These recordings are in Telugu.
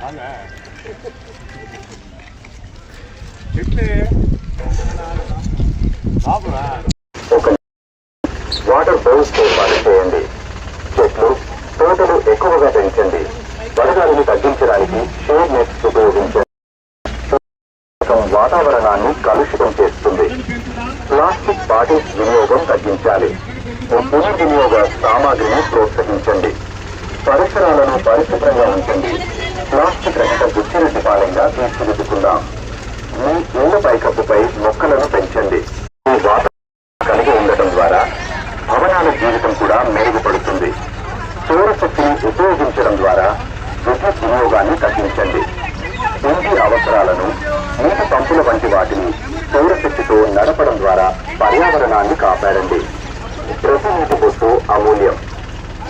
வாங்க இட்லி சாப்பிடுவேன் ఒక వాటర్ బౌల్స్ ఏర్పాటు చేయండి చెట్లు తోటలు ఎక్కువగా పెంచండి వడగాలిని తగ్గించడానికి షేడ్ నెట్స్ ఉపయోగించండి వాతావరణాన్ని కలుషితం చేస్తుంది ప్లాస్టిక్ బాటిల్స్ వినియోగం తగ్గించాలి పునర్వినియోగ సామాగ్రిని ప్రోత్సహించండి పరిసరాలను పరిశుభ్రంగా ఉంచండి. ప్లాస్టిక్ రహిత గుచ్చిరెడ్డి పాలెంగా తీర్చిదిద్దుకుందాం. మీ ఇళ్ళ పైకప్పుపై మొక్కలను పెంచండి. మీ వాతావరణం కలిగి ఉండటం ద్వారా భవనాల జీవితం కూడా మెరుగుపడుతుంది. సౌరశక్తిని ఉపయోగించడం ద్వారా విద్యుత్ వినియోగాన్ని తగ్గించండి. ఇంటి అవసరాలను నీటి పంపుల వంటి వాటిని సౌరశక్తితో నడపడం ద్వారా పర్యావరణాన్ని కాపాడండి. ప్రతి నీటి బొట్టు అమూల్యం.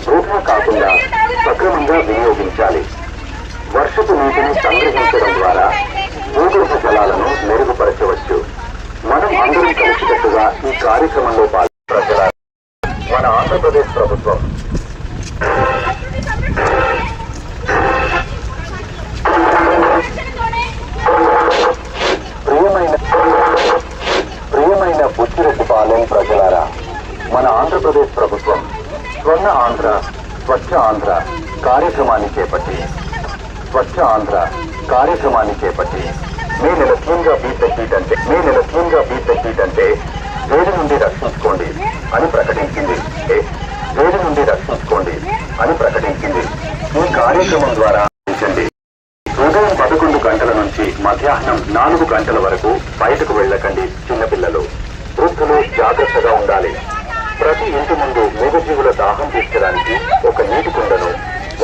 వృధా కాకుండా సక్రమంగా వినియోగించాలి. వర్షపు నీటిని సంగ్రహించడం ద్వారా భూగర్భ జలాలను మెరుగుపరచవచ్చు. మనం అందరం కలిసికట్టుగా ఈ కార్యక్రమంలో పాల్గొన్న మన ఆంధ్రప్రదేశ్ ప్రభుత్వం. ప్రియమైన ప్రియమైన బుచ్చిరెడ్డిపాలెం ప్రజలారా మన ఆంధ్రప్రదేశ్ ప్రభుత్వం స్వర్ణ ఆంధ్ర ఆంధ్ర కార్యక్రమాన్ని చేపట్టి స్వచ్ఛ ఆంధ్ర కార్యక్రమాన్ని చేపట్టి మీ నెల థీమ్గా బీ అంటే మీ నెల థీమ్గా అంటే వేడి నుండి రక్షించుకోండి అని ప్రకటించింది. వేడి నుండి రక్షించుకోండి అని ప్రకటించింది. ఈ కార్యక్రమం ద్వారా ఉదయం పదకొండు గంటల నుంచి మధ్యాహ్నం నాలుగు గంటల వరకు బయటకు వెళ్ళకండి చిన్నపిల్లలు. వృద్ధులు జాగ్రత్తగా ఉండాలి. ప్రతి ఇంటి ముందు మూగజీవుల దాహం తీర్చడానికి ఒక నీటి కుండను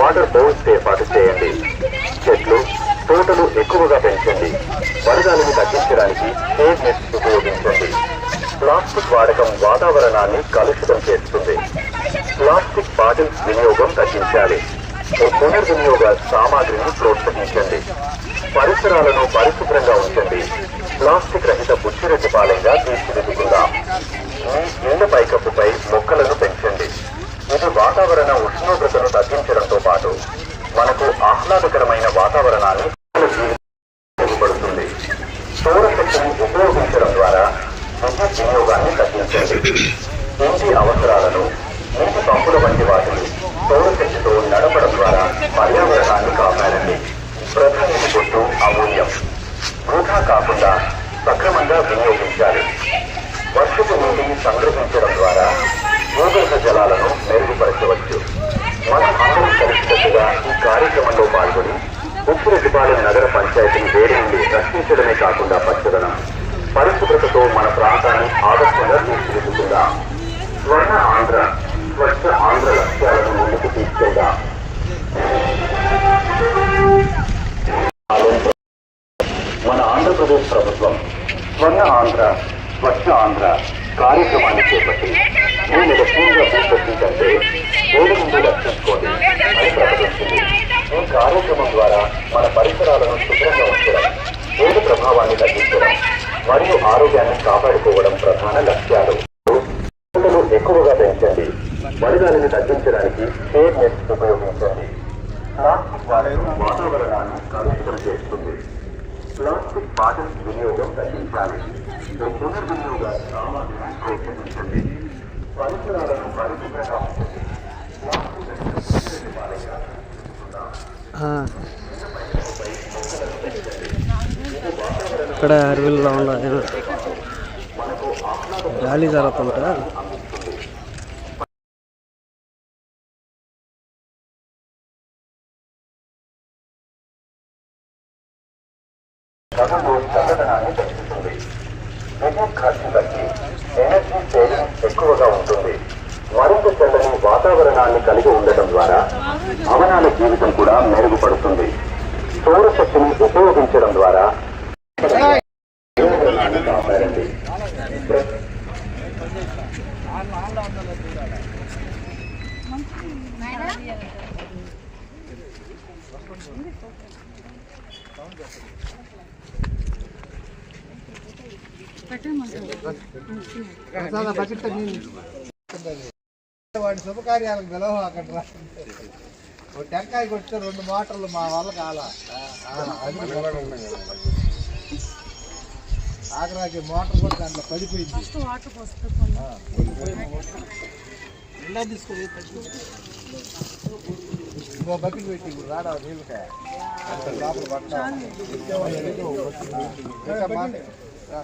వాటర్ బౌల్స్ ఏర్పాటు చేయండి. చెట్లు తోటలు ఎక్కువగా పెంచండి. వరదలను తగ్గించడానికి షేడ్ నెట్స్ ఉపయోగించండి. ప్లాస్టిక్ వాడకం వాతావరణాన్ని కలుషితం చేస్తుంది. ప్లాస్టిక్ బాటిల్స్ వినియోగం తగ్గించాలి. పునర్వినియోగ సామాగ్రిని ప్రోత్సహించండి. పరిసరాలను పరిశుభ్రంగా ఉంచండి. ప్లాస్టిక్ రహిత బుచ్చిరెడ్డి పాలెంగా తీర్చిదిద్దుకుందాం. మీ ఇళ్ళ పైకప్పుపై మొక్కలను పెంచండి. ఇది వాతావరణ ఉష్ణోగ్రతను తగ్గించడంతో పాటు మనకు ఆహ్లాదకరమైన వాతావరణాన్ని ఉపయోగపడుతుంది సౌరశక్తిని ఉపయోగించడం ద్వారా విద్యుత్ వినియోగాన్ని తగ్గించండి. ఇంటి అవసరాలను నీటి పంపుల వంటి వాటిని సౌరశక్తితో నడపడం ద్వారా పర్యావరణాన్ని కాపాడండి. ప్రధాని గుర్తు అమూల్యం వృధా కాకుండా సక్రమంగా వినియోగించాలి వర్షపు నీటిని సంగ్రహించడం ద్వారా భూగర్భ జలాలను మెరుగుపరచవచ్చు మనం అందరం కలిసికట్టుగా ఈ కార్యక్రమంలో పాల్గొని ఉప్పురెడ్డిపాలెం నగర పంచాయతీని వేడి నుండి రక్షించడమే కాకుండా పచ్చదనం. పరిశుభ్రతతో మన ప్రాంతాన్ని ఆదర్శంగా తీర్చిదిద్దుకుందాం? స్వర్ణ ఆంధ్ర స్వచ్ఛ ఆంధ్ర లక్ష్యాలను ముందుకు తీసుకెళ్దాం? మన ఆంధ్రప్రదేశ్ ప్రభుత్వం స్వర్ణ ఆంధ్ర స్వచ్ఛ ఆంధ్ర కార్యక్రమాన్ని చేపట్టి ఈ పూర్తిగా పూర్తి కంటే ఏడు నుండి రక్షించుకోండి అని ప్రకటించింది ఈ కార్యక్రమం ద్వారా మన పరిసరాలను శుభ్రంగా ఉంచడం రోడ్డు ప్రభావాన్ని తగ్గించడం మరియు ఆరోగ్యాన్ని కాపాడుకోవడం ప్రధాన లక్ష్యాలు. పంటలు ఎక్కువగా పెంచండి వడగాలిని తగ్గించడానికి షేడ్ నెట్స్ ఉపయోగించండి. ప్లాస్టిక్ వాడకం వాతావరణాన్ని కలుషితం చేస్తుంది. ప్లాస్టిక్ బాటిల్స్ వినియోగం తగ్గించాలి. పునర్వినియోగ సామాగ్రిని ప్రోత్సహించండి. పరిసరాలను పరిశుభ్రంగా ఉంచండి. ప్లాస్టిక్ పాలన ఇక్కడ అరవిల్ ఉండాలి గాలి జరుగుతుంటా గతంలో చల్లదనాన్ని పెంచుతుంది విద్యుత్ ఖర్చు తగ్గి ఎనర్జీ సేవింగ్స్ ఎక్కువగా ఉంటుంది మరింత చల్లని వాతావరణాన్ని కలిగి ఉండటం ద్వారా భవనాల జీవితం కూడా మెరుగుపడుతుంది సౌరశక్తిని ఉపయోగించడం ద్వారా వాడి శుభకార్యాలకు పిలవ అక్కడ ఓ టెంకాయ కొడితే రెండు మోటార్లు మా వల్ల కాలా. ఆఖరాకి మోటార్ కూడా దాంట్లో పడిపోయింది. ఇలా తీసుకొని ఇంకో బకెట్ పెట్టి ఇప్పుడు రాడా నీళ్ళకాయ లోపల పట్ట ఇంకా మాట. రా.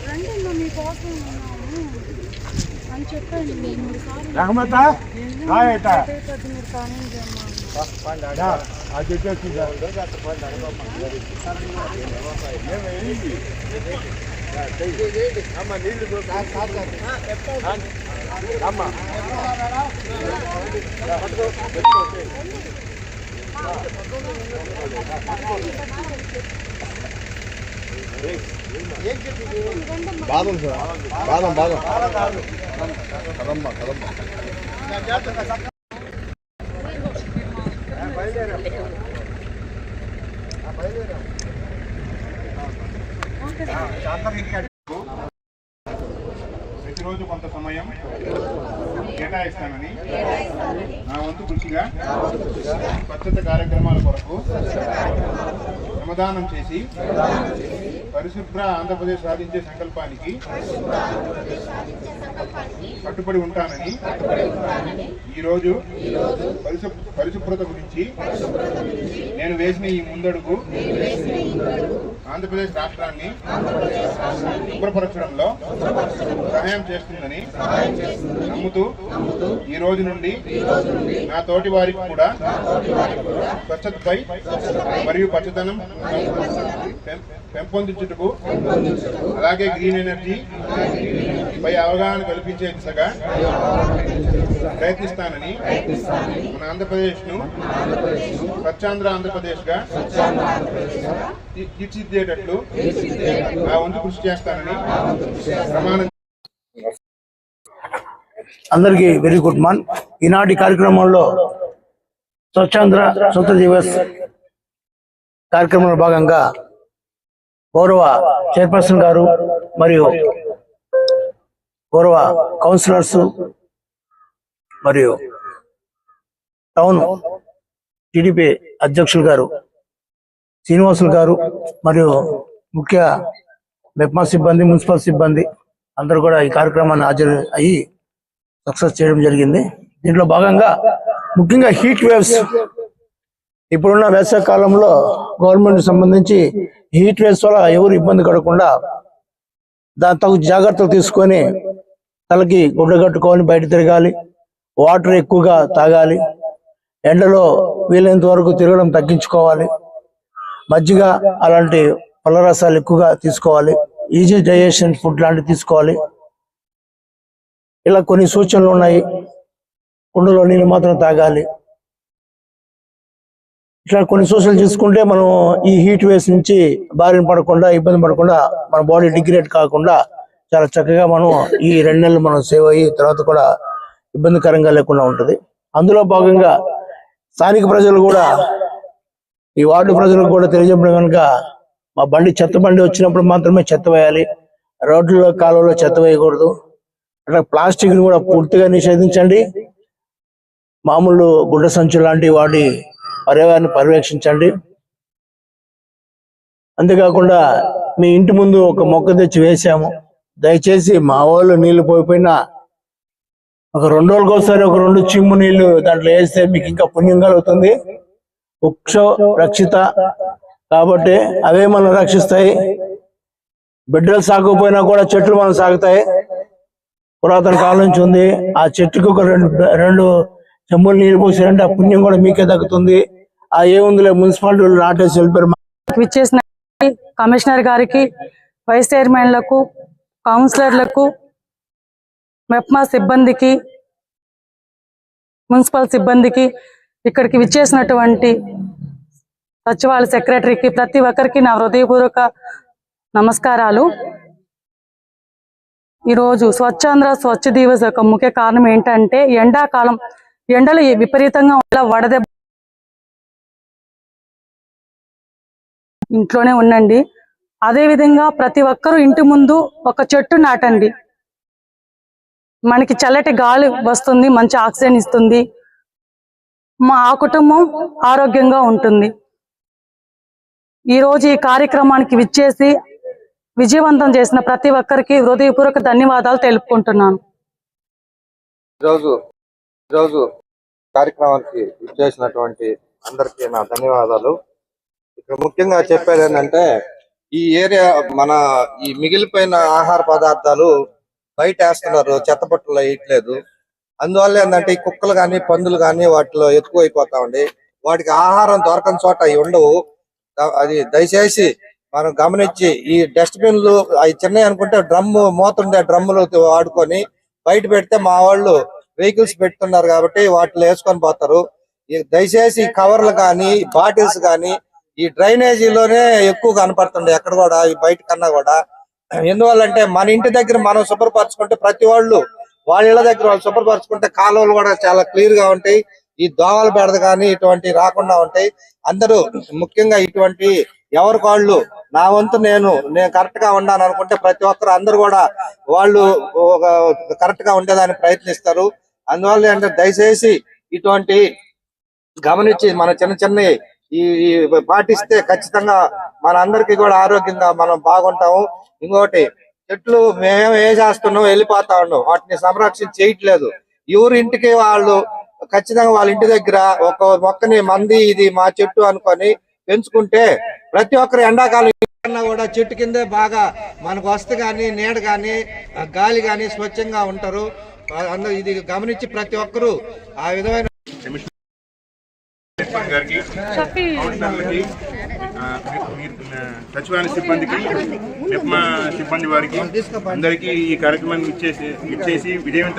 రండి అన్న, మీకోసం ఉన్నాము అని చెప్పండి మీరు మూడు సార్లు బాదం సార్ బాదం బాదం. కదమ్మ కదమ్మ. ప్రతిరోజు కొంత సమయం కేటాయిస్తానని నా వంతు కృషిగా స్వచ్ఛత కార్యక్రమాల కొరకు శ్రమదానం చేసి పరిశుభ్ర ఆంధ్రప్రదేశ్ సాధించే సంకల్పానికి కట్టుబడి ఉంటానని ఈరోజు పరిశు పరిశుభ్రత గురించి నేను వేసిన ఈ ముందడుగు ఆంధ్రప్రదేశ్ రాష్ట్రాన్ని శుభ్రపరచడంలో సహాయం చేస్తుందని నమ్ముతూ ఈ రోజు నుండి నా తోటి వారికి కూడా స్వచ్ఛతపై మరియు పచ్చదనం పెం- పెంపొందించుటకు అలాగే గ్రీన్ ఎనర్జీ పై అవగాహన కల్పించే దిశగా ప్రయత్నిస్తానని మన ఆంధ్రప్రదేశ్ను స్వచ్ఛాంధ్ర ఆంధ్రప్రదేశ్గా తీర్చిదిద్దేటట్లు నా వంతు కృషి చేస్తానని ప్రమాణం అందరికీ వెరీ గుడ్ మార్నింగ్ ఈనాటి కార్యక్రమంలో స్వచ్ఛాంధ్ర స్వతంత్ర దివస్ కార్యక్రమంలో భాగంగా గౌరవ చైర్పర్సన్ గారు మరియు గౌరవ కౌన్సిలర్స్ మరియు టౌన్ టీడీపీ అధ్యక్షులు గారు శ్రీనివాసులు గారు మరియు ముఖ్య మెప్మా సిబ్బంది మున్సిపల్ సిబ్బంది అందరూ కూడా ఈ కార్యక్రమాన్ని హాజరు అయ్యి సక్సెస్ చేయడం జరిగింది. దీంట్లో భాగంగా ముఖ్యంగా హీట్ వేవ్స్ ఇప్పుడున్న వేసవి కాలంలో గవర్నమెంట్ సంబంధించి హీట్ వేవ్స్ వల్ల ఎవరు ఇబ్బంది పడకుండా దాని తగు జాగ్రత్తలు తీసుకొని తలకి గుడ్డ కట్టుకొని బయట తిరగాలి వాటర్ ఎక్కువగా తాగాలి ఎండలో వీలైనంత వరకు తిరగడం తగ్గించుకోవాలి మజ్జిగ అలాంటి పళ్ళ రసాలు ఎక్కువగా తీసుకోవాలి ఈజీ డైజెషన్ ఫుడ్ లాంటివి తీసుకోవాలి. ఇలా కొన్ని సూచనలు ఉన్నాయి. కుండలో నీళ్ళు మాత్రం తాగాలి. ఇట్లా కొన్ని సూచనలు తీసుకుంటే మనం ఈ హీట్ వేవ్స్ నుంచి బారిన పడకుండా ఇబ్బంది పడకుండా మన బాడీ డిగ్రేడ్ కాకుండా చాలా చక్కగా మనం ఈ రెండు నెలలు మనం సేవ్ అయ్యి తర్వాత కూడా ఇబ్బందికరంగా లేకుండా ఉంటుంది. అందులో భాగంగా స్థానిక ప్రజలు కూడా ఈ వార్డు ప్రజలకు కూడా తెలియజెప్పడం కనుక మా బండి చెత్త బండి వచ్చినప్పుడు మాత్రమే చెత్త వేయాలి. రోడ్లలో కాలువలో చెత్త వేయకూడదు. అట్లా ప్లాస్టిక్ని కూడా పూర్తిగా నిషేధించండి. మామూలు గుడ్డ సంచులు లాంటి వాటి పర్యావరణాన్ని పర్యవేక్షించండి. అంతేకాకుండా మీ ఇంటి ముందు ఒక మొక్క తెచ్చి వేసాము. దయచేసి మా వాళ్ళు నీళ్ళు పోయిపోయినా ఒక రెండు రోజులకు ఒకసారి ఒక రెండు చిమ్ము నీళ్ళు దాంట్లో వేస్తే మీకు ఇంకా పుణ్యం కలుగుతుంది. వృక్ష రక్షిత కాబట్టి అవే మనం రక్షిస్తాయి. బిడ్డలు సాగకపోయినా కూడా చెట్లు మనం సాగుతాయి. పురాతన కాలం నుంచి ఉంది. ఆ చెట్టుకు ఒక రెండు రెండు చెమ్ములు నీళ్ళు పోసారంటే ఆ పుణ్యం కూడా మీకే దక్కుతుంది. ఆ ఏముందిలే మున్సిపాలిటీ నాటేసి వెళ్ళిపోయారు. విచ్చేసిన కమిషనర్ గారికి వైస్ చైర్మన్లకు కౌన్సిలర్లకు మెప్మా సిబ్బందికి మున్సిపల్ సిబ్బందికి ఇక్కడికి విచ్చేసినటువంటి సచివాలయ సెక్రటరీకి ప్రతి ఒక్కరికి నా హృదయపూర్వక నమస్కారాలు. ఈరోజు స్వచ్ఛాంధ్ర స్వచ్ఛ దివస్ యొక్క ముఖ్య కారణం ఏంటంటే ఎండాకాలం ఎండలు విపరీతంగా వడదెబ్బ ఇంట్లోనే ఉండండి. అదే విధంగా ప్రతి ఒక్కరూ ఇంటి ముందు ఒక చెట్టు నాటండి. మనకి చల్లటి గాలి వస్తుంది మంచి ఆక్సిజన్ ఇస్తుంది. మా ఆ కుటుంబం ఆరోగ్యంగా ఉంటుంది. ఈ రోజు ఈ కార్యక్రమానికి విచ్చేసి విజయవంతం చేసిన ప్రతి ఒక్కరికి హృదయపూర్వక ధన్యవాదాలు తెలుపుకుంటున్నాను. ఈరోజు ఈరోజు కార్యక్రమానికి విచ్చేసినటువంటి అందరికీ నా ధన్యవాదాలు. ఇక్కడ ముఖ్యంగా చెప్పేది ఏంటంటే ఈ ఏరియా మన ఈ మిగిలిపోయిన ఆహార పదార్థాలు బయట వేస్తున్నారు చెత్తపట్టులో వేయట్లేదు. అందువల్ల ఏంటంటే ఈ కుక్కలు కానీ పందులు కానీ వాటిలో ఎక్కువైపోతా ఉండి వాటికి ఆహారం దొరకని చోట అవి ఉండవు. అది దయచేసి మనం గమనించి ఈ డస్ట్బిన్లు అవి చిన్నవి అనుకుంటే డ్రమ్ము మూతుండే డ్రమ్ములు వాడుకొని బయట పెడితే మా వాళ్ళు వెహికల్స్ పెట్టుతున్నారు కాబట్టి వాటిలో వేసుకొని పోతారు. దయచేసి కవర్లు కానీ బాటిల్స్ కానీ ఈ డ్రైనేజీలోనే ఎక్కువ కనపడుతుంది ఎక్కడ కూడా ఈ బయట కన్నా కూడా. ఎందువల్లంటే మన ఇంటి దగ్గర మనం శుభ్రపరచుకుంటే ప్రతి వాళ్ళు వాళ్ళ ఇళ్ళ దగ్గర వాళ్ళు శుభ్రపరచుకుంటే కాలువలు కూడా చాలా క్లియర్గా ఉంటాయి. ఈ దోమల బెడద కానీ ఇటువంటి రాకుండా ఉంటాయి. అందరూ ముఖ్యంగా ఇటువంటి ఎవరి వాళ్ళు నా వంతు నేను నేను కరెక్ట్గా ఉన్నాను అనుకుంటే ప్రతి ఒక్కరు అందరు కూడా వాళ్ళు కరెక్ట్గా ఉండేదానికి ప్రయత్నిస్తారు. అందువల్ల ఏంటంటే దయచేసి ఇటువంటి గమనించి మన చిన్న చిన్న ఈ పాటిస్తే ఖచ్చితంగా మన అందరికి కూడా ఆరోగ్యంగా మనం బాగుంటాము. ఇంకోటి చెట్లు మేము ఏ చేస్తున్నాం వెళ్ళిపోతా ఉన్నాం. వాటిని సంరక్షణ చేయట్లేదు. ఎవరింటికి వాళ్ళు ఖచ్చితంగా వాళ్ళ ఇంటి దగ్గర ఒక మొక్కని మంది ఇది మా చెట్టు అనుకొని పెంచుకుంటే ప్రతి ఒక్కరు ఎండాకాలం కన్నా కూడా చెట్టు కిందే బాగా మనకు వస్తు కానీ నీడ కానీ గాలి కానీ స్వచ్ఛంగా ఉంటారు. అందరూ ఇది గమనించి ప్రతి ఒక్కరూ ఆ విధమైన చైర్మన్ గారికి కౌన్సిలర్లకి సచివాలయ సిబ్బందికి నిప్మా సిబ్బంది వారికి అందరికీ ఈ కార్యక్రమాన్ని ఇచ్చేసి ఇచ్చేసి విజయవంతం